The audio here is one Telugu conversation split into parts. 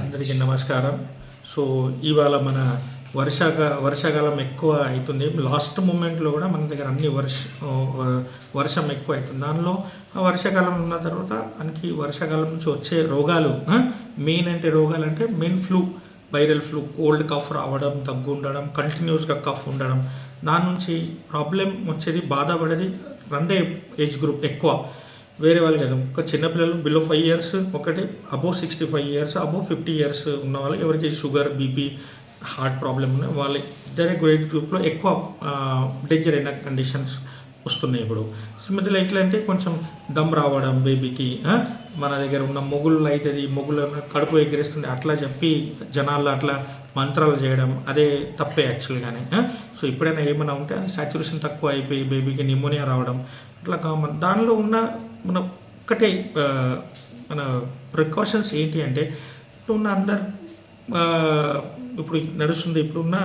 అందరికీ నమస్కారం. సో ఇవాళ మన వర్షాకా వర్షాకాలం ఎక్కువ అవుతుంది లాస్ట్ మూమెంట్లో కూడా మన దగ్గర అన్ని వర్ష వర్షం ఎక్కువ అవుతుంది దానిలో ఆ వర్షాకాలం ఉన్న తర్వాత మనకి వర్షాకాలం నుంచి వచ్చే రోగాలు మెయిన్ అంటే రోగాలు అంటే main flu viral flu cold cough రావడం దగ్గు ఉండడం కంటిన్యూస్గా కఫ్ ఉండడం. దాని నుంచి ప్రాబ్లం వచ్చేది బాధపడేది రెండే ఏజ్ గ్రూప్ ఎక్కువ. వేరే వాళ్ళు కాదు. ఒక చిన్నపిల్లలు బిలో ఫైవ్ ఇయర్స్ ఒకటి above sixty five years above fifty years ఉన్న వాళ్ళు ఎవరికి షుగర్ బీపీ హార్ట్ ప్రాబ్లం ఉన్నాయి వాళ్ళ డైరెక్ట్ గ్రేట్ గ్రూప్లో ఎక్కువ డేంజర్ అయిన కండిషన్స్ వస్తున్నాయి ఇప్పుడు. మధ్యలో ఎట్లా అంటే కొంచెం దమ్ రావడం బేబీకి మన దగ్గర ఉన్న మొగుళ్ళు అవుతుంది మొగులు కడుపు ఎగిరేస్తుంది అట్లా చెప్పి జనాల్లో అట్లా మంత్రాలు చేయడం అదే తప్పే యాక్చువల్గానే సో ఎప్పుడైనా ఏమైనా ఉంటే అది సాచురేషన్ తక్కువ అయిపోయి బేబీకి నిమోనియా రావడం అట్లా కామన్. దానిలో ఉన్న మన ఒక్కటే మన ప్రికాషన్స్ ఏంటి అంటే ఇప్పుడు ఉన్న అందరు ఇప్పుడు నడుస్తుంది ఇప్పుడున్న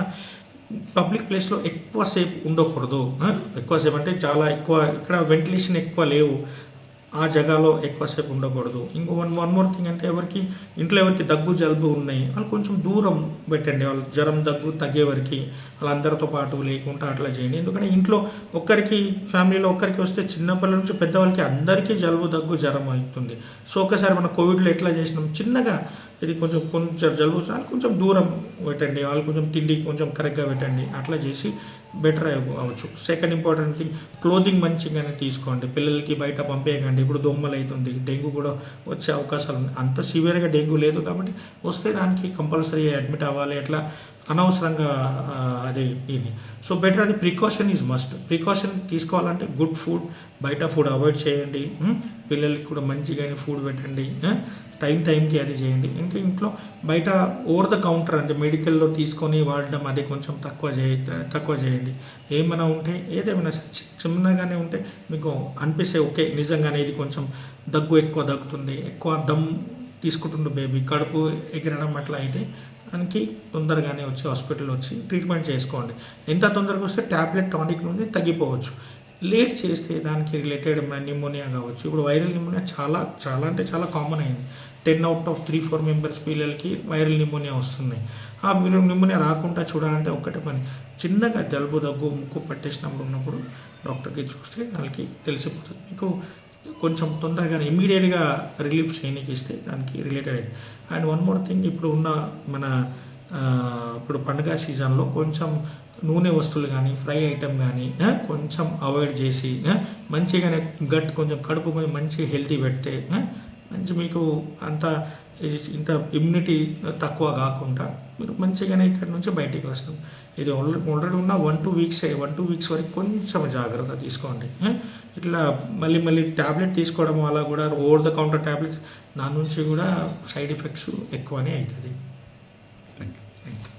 పబ్లిక్ ప్లేస్లో ఎక్కువసేపు ఉండకూడదు. ఎక్కువసేపు అంటే చాలా ఎక్కువ ఇక్కడ వెంటిలేషన్ ఎక్కువ లేవు. ఆ జగాలో ఎక్కువసేపు ఉండకూడదు. ఇంకో వన్ వన్ మోర్ థింగ్ అంటే ఎవరికి ఇంట్లో ఎవరికి దగ్గు జలుబు ఉన్నాయి వాళ్ళు కొంచెం దూరం పెట్టండి. వాళ్ళు జ్వరం దగ్గు తగ్గేవరికి వాళ్ళందరితో పాటు లేకుండా అట్లా చేయండి. ఎందుకంటే ఇంట్లో ఒక్కరికి ఫ్యామిలీలో ఒక్కరికి వస్తే చిన్నపిల్లల నుంచి పెద్దవాళ్ళకి అందరికీ జలుబు దగ్గు జ్వరం అవుతుంది. సో ఒకసారి మన కోవిడ్లో ఎట్లా చేసినాం? చిన్నగా ఇది కొంచెం కొంచెం జలుబు కొంచెం దూరం పెట్టండి వాళ్ళు కొంచెం తిండి కొంచెం కరెక్ట్గా పెట్టండి. అట్లా చేసి బెటర్ అవ్వచ్చు. సెకండ్ ఇంపార్టెంట్ థింగ్ క్లోదింగ్ మంచిగానే తీసుకోండి. పిల్లలకి బయట పంపేయకండి. ఇప్పుడు దోమలు అవుతుంది డెంగ్యూ కూడా వచ్చే అవకాశాలు ఉన్నాయి. అంత సివియర్గా డెంగ్యూ లేదు కాబట్టి వస్తే దానికి కంపల్సరీ అడ్మిట్ అవ్వాలి. ఎట్లా అనవసరంగా అది ఇది. సో బెటర్ అది ప్రికాషన్ ఈజ్ మస్ట్ ప్రికాషన్ తీసుకోవాలంటే గుడ్ ఫుడ్ బయట ఫుడ్ అవాయిడ్ చేయండి. పిల్లలకి కూడా మంచిగా ఫుడ్ పెట్టండి. టైం టైంకి అది చేయండి. ఇంకా ఇంట్లో బయట ఓవర్ ద కౌంటర్ అంటే మెడికల్లో తీసుకొని వాడడం అది కొంచెం తక్కువ చేయ తక్కువ చేయండి. ఏమైనా ఉంటే ఏదేమైనా చిన్నగానే ఉంటే మీకు అనిపిస్తే ఓకే. నిజంగానే ఇది కొంచెం దగ్గు ఎక్కువ దగ్గుతుంది. ఎక్కువ దమ్ తీసుకుంటుండే బేబీ కడుపు ఎగిరడం అట్లా అయితే దానికి తొందరగానే వచ్చి హాస్పిటల్ వచ్చి ట్రీట్మెంట్ చేసుకోండి. ఎంత తొందరగా వస్తే ట్యాబ్లెట్ టానిక్ నుండి తగ్గిపోవచ్చు. లేట్ చేస్తే దానికి రిలేటెడ్ న్యూమోనియా కావచ్చు. ఇప్పుడు వైరల్ న్యూమోనియా చాలా చాలా అంటే చాలా కామన్ అయింది. Ten out of three four members పిల్లలకి వైరల్ న్యూమోనియా వస్తున్నాయి ఆ మీరు న్యూమోనియా రాకుండా చూడాలంటే ఒక్కటే పని. చిన్నగా జలుబు దగ్గు ముక్కు పట్టేసినప్పుడు ఉన్నప్పుడు డాక్టర్కి చూస్తే వాళ్ళకి తెలిసిపోతుంది. మీకు కొంచెం తొందరగా ఇమీడియట్గా రిలీఫ్ చేయడానికి ఇస్తే దానికి రిలేటెడ్ అయింది. అండ్ వన్ మోర్ థింగ్ ఇప్పుడు ఉన్న మన ఇప్పుడు పండుగ సీజన్లో కొంచెం నూనె వస్తువులు కానీ ఫ్రై ఐటమ్ కానీ కొంచెం అవాయిడ్ చేసి మంచిగానే గట్ కొంచెం కడుపు కొంచెం మంచిగా హెల్తీ పెడితే మంచి మీకు అంత ఇంత ఇమ్యూనిటీ తక్కువ కాకుండా మీరు మంచిగానే ఇక్కడ నుంచి బయటికి వస్తాం. ఇది ఆల్రెడీ ఆల్రెడీ ఉన్న one two weeks one two weeks వరకు కొంచెం జాగ్రత్త తీసుకోండి? ఇట్లా మళ్ళీ మళ్ళీ ట్యాబ్లెట్ తీసుకోవడం వల్ల కూడా ఓవర్ ద కౌంటర్ ట్యాబ్లెట్ దాని నుంచి కూడా సైడ్ ఎఫెక్ట్స్ ఎక్కువనే అవుతుంది థ్యాంక్ యూ థ్యాంక్ యూ